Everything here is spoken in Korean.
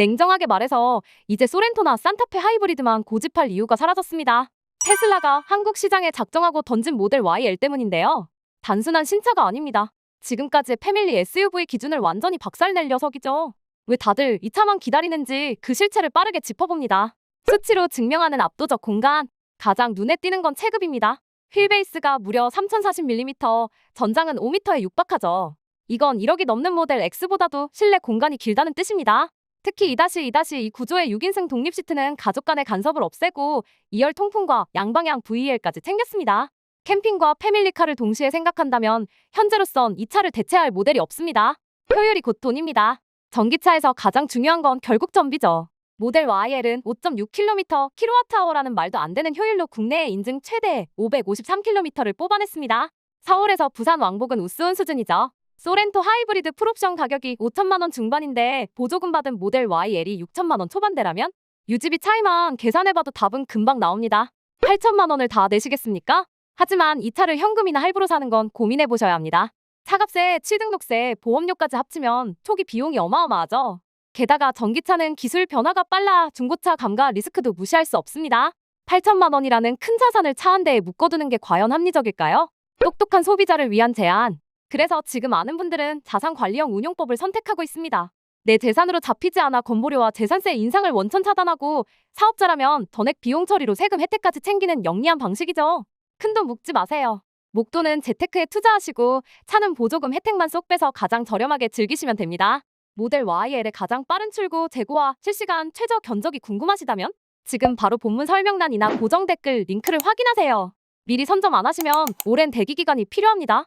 냉정하게 말해서 이제 소렌토나 산타페 하이브리드만 고집할 이유가 사라졌습니다. 테슬라가 한국 시장에 작정하고 던진 모델 YL 때문인데요. 단순한 신차가 아닙니다. 지금까지의 패밀리 SUV 기준을 완전히 박살낼 녀석이죠. 왜 다들 이 차만 기다리는지 그 실체를 빠르게 짚어봅니다. 수치로 증명하는 압도적 공간. 가장 눈에 띄는 건 체급입니다. 휠베이스가 무려 3040mm, 전장은 5m에 육박하죠. 이건 1억이 넘는 모델 X보다도 실내 공간이 길다는 뜻입니다. 특히 2-2-2 구조의 6인승 독립 시트는 가족 간의 간섭을 없애고 2열 통풍과 양방향 VEL까지 챙겼습니다. 캠핑과 패밀리카를 동시에 생각한다면 현재로선 이 차를 대체할 모델이 없습니다. 효율이 곧 돈입니다. 전기차에서 가장 중요한 건 결국 전비죠. 모델 YL은 5.6km kWh라는 말도 안 되는 효율로 국내에 인증 최대 553km를 뽑아냈습니다. 서울에서 부산 왕복은 우스운 수준이죠. 소렌토 하이브리드 풀옵션 가격이 5천만 원 중반인데 보조금 받은 모델 YL이 6천만 원 초반대라면 유지비 차이만 계산해봐도 답은 금방 나옵니다. 8천만 원을 다 내시겠습니까? 하지만 이 차를 현금이나 할부로 사는 건 고민해보셔야 합니다. 차값에 취등록세, 보험료까지 합치면 초기 비용이 어마어마하죠. 게다가 전기차는 기술 변화가 빨라 중고차 감가 리스크도 무시할 수 없습니다. 8천만 원이라는 큰 자산을 차 한 대에 묶어두는 게 과연 합리적일까요? 똑똑한 소비자를 위한 제안. 그래서 지금 많은 분들은 자산관리형 운용법을 선택하고 있습니다. 내 재산으로 잡히지 않아 건보료와 재산세 인상을 원천 차단하고 사업자라면 전액 비용 처리로 세금 혜택까지 챙기는 영리한 방식이죠. 큰돈 묵지 마세요. 목돈은 재테크에 투자하시고 차는 보조금 혜택만 쏙 빼서 가장 저렴하게 즐기시면 됩니다. 모델 YL의 가장 빠른 출고, 재고와 실시간 최저 견적이 궁금하시다면 지금 바로 본문 설명란이나 고정 댓글 링크를 확인하세요. 미리 선점 안 하시면 오랜 대기 기간이 필요합니다.